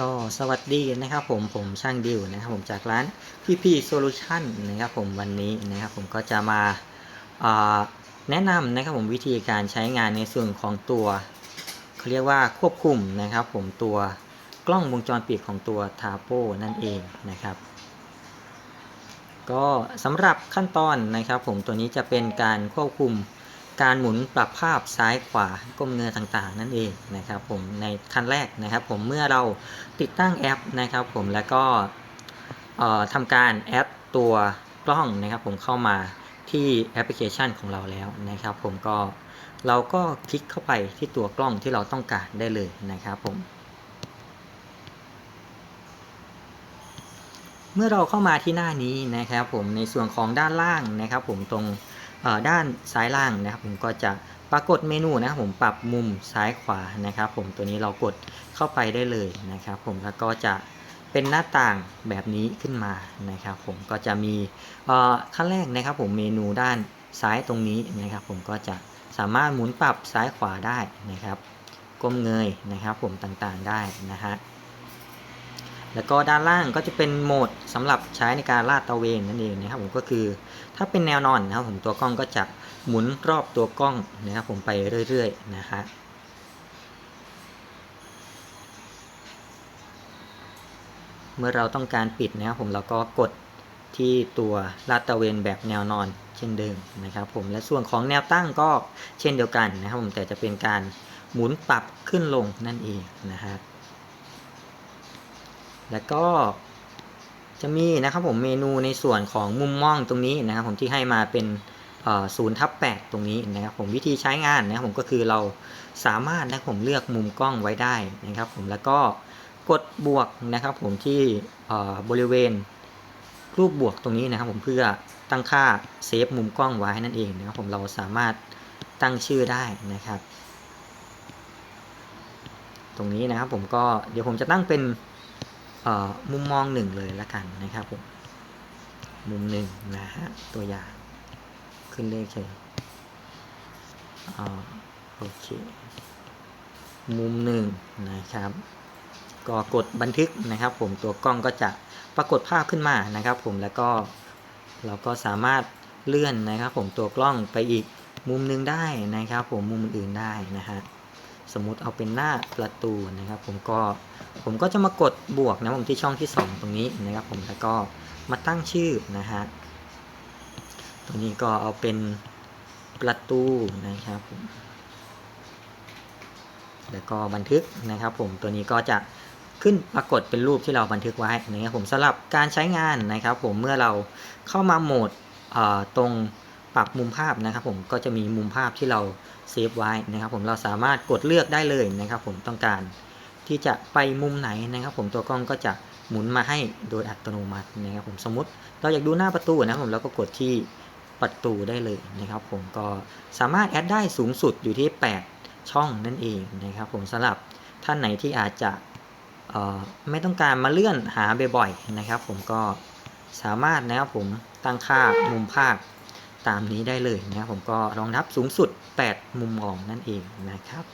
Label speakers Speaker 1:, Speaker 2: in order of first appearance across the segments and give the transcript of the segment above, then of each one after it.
Speaker 1: ก็สวัสดีนะครับผมผมช่างดิวนะครับผมจากร้านพี่พี่โซลูชันนะครับผมวันนี้นะครับผมก็จะมาาแนะนำนะครับผมวิธีการใช้งานในส่วนของตัวเขาเรียกว่าควบคุมนะครับผมตัวกล้องวงจรปิดของตัวทาโปนั่นเองนะครับ ก็สำหรับขั้นตอนนะครับผมตัวนี้จะเป็นการควบคุม การหมุนปรับภาพซ้ายขวาก้มเงยต่างๆ นั่นเองนะครับผมในขั้นแรกนะครับผมเมื่อเราติดตั้งแอปนะครับผมแล้วก็ทำการแอดตัวกล้องนะครับผมเข้ามาที่แอปพลิเคชันของเราแล้วนะครับผมก็เราก็คลิกเข้าไปที่ตัวกล้องที่เราต้องการได้เลยนะครับผม เมื่อเราเข้ามาที่หน้านี้นะครับผมในส่วนของด้านล่างนะครับผมตรง ด้านซ้ายล่างนะครับ ผมก็จะปรากฏเมนูนะครับผมปรับมุมซ้ายขวานะครับ ผมตัวนี้เรากดเข้าไปได้เลยนะครับ ผมแล้วก็จะเป็นหน้าต่างแบบนี้ขึ้นมานะครับ ผมก็จะมีอ่อขั้นแรกนะครับ ผมเมนูด้านซ้ายตรงนี้นะครับ ผมก็จะสามารถหมุนปรับซ้ายขวาได้นะครับก้มเงยนะครับ ผมต่างๆได้นะฮะ แล้วก็ด้านล่างก็จะเป็นโหมดสำหรับใช้ในการลาดตะเวนนั่นเองนะครับผมก็คือถ้าเป็นแนวนอนนะครับผมตัวกล้องก็จะหมุนรอบตัวกล้องนะครับผมไปเรื่อยๆนะฮะเมื่อเราต้องการปิดนะครับผมเราก็กดที่ตัวลาดตะเวนแบบแนวนอนเช่นเดิมนะครับผมและส่วนของแนวตั้งก็เช่นเดียวกันนะครับผมแต่จะเป็นการหมุนปรับขึ้นลงนั่นเองนะครับ แล้วก็จะมีนะครับผมเมนูในส่วนของมุมมองตรงนี้นะครับ ผมที่ให้มาเป็นศูนย์ทับแปดตรงนี้นะครับผมวิธีใช้งานนะครับผมก็คือเราสามารถนะครับผมเลือกมุมกล้องไว้ได้นะครับ ผมแล้วก็กดบวกนะครับผมที่บริเวณรูปบวกตรงนี้นะครับ ผมเพื่อตั้งค่าเซฟมุมกล้องไว้นั่นเองนะครับผมเราสามารถตั้งชื่อได้นะครับ ตรงนี้นะครับผมก็เดี๋ยวผมจะตั้งเป็น มุมมองหนึ่งเลยละกันนะครับผมมุมหนึ่งนะฮะตัวอย่างขึ้นเลขเฉยโอเค มุมหนึ่งนะครับ ก็กดบันทึกนะครับ ผมตัวกล้องก็จะปรากฏภาพขึ้นมานะครับ ผมแล้วก็เราก็สามารถเลื่อนนะครับ ผมตัวกล้องไปอีกมุมหนึงได้นะครับ ผมมุมอื่นได้นะฮะ สมมุติเอาเป็นหน้าประตูนะครับ ผมก็ผมก็จะมากดบวกนะผมที่ช่องที่ 2 ตรงนี้นะครับ ผมแล้วก็มาตั้งชื่อนะฮะตรงนี้ก็เอาเป็นประตูนะครับผมแล้วก็บันทึกนะครับ ผมตัวนี้ก็จะขึ้นปรากฏเป็นรูปที่เราบันทึกไว้นะครับผมสำหรับการใช้งานนะครับ ผมเมื่อเราเข้ามาโหมดตรง ปรับมุมภาพนะครับผมก็จะมีมุมภาพที่เราเซฟไว้นะครับผมเราสามารถกดเลือกได้เลยนะครับผมต้องการที่จะไปมุมไหนนะครับผมตัวกล้องก็จะหมุนมาให้โดยอัตโนมัตินะครับผมสมมติเราอยากดูหน้าประตูนะครับผมเราก็กดที่ประตูได้เลยนะครับผมก็สามารถแอดได้สูงสุดอยู่ที่ 8 ช่องนั่นเองนะครับผมสำหรับท่านไหนที่อาจจะไม่ต้องการมาเลื่อนหาบ่อยๆนะครับผมก็สามารถนะครับผมตั้งค่ามุมภาพ ตามนี้ได้เลยนะครับผมก็รองรับสูงสุด 8 มุมมองนั่นเองนะครับ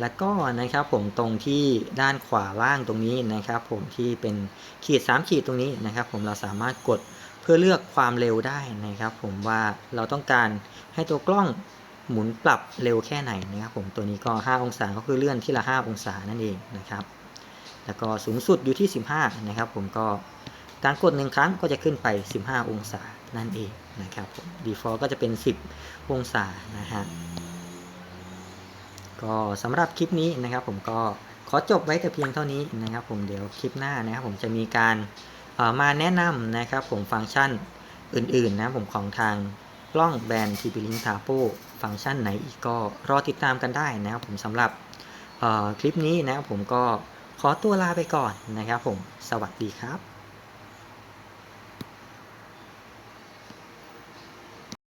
Speaker 1: แล้วก็นะครับผมตรงที่ด้านขวาล่างตรงนี้นะครับ ผมที่เป็นขีด 3 ขีดตรงนี้นะครับ ผมเราสามารถกดเพื่อเลือกความเร็วได้นะครับ ผมว่าเราต้องการให้ตัวกล้องหมุนปรับเร็วแค่ไหนนะครับ ผมตัวนี้ก็ 5 องศาก็คือเลื่อนที่ละ 5 องศานั่นเองนะครับ แล้วก็สูงสุดอยู่ที่ 15 นะครับ ผมก็ การกดหนึ่งครั้งก็จะขึ้นไป 15 องศานั่นเองนะครับผม default ก็จะเป็น 10 องศานะฮะก็สำหรับคลิปนี้นะครับผมก็ขอจบไว้แต่เพียงเท่านี้นะครับผมเดี๋ยวคลิปหน้านะครับผมจะมีการมาแนะนำนะครับผมฟังก์ชันอื่นๆนะผมของทางกล้องแบรนด์ TP Link t a p o ฟังก์ชันไหนอีกก็รอติดตามกันได้นะครับผมสำหรับคลิปนี้นะครับผมก็ขอตัวลาไปก่อนนะครับผมสวัสดีครับ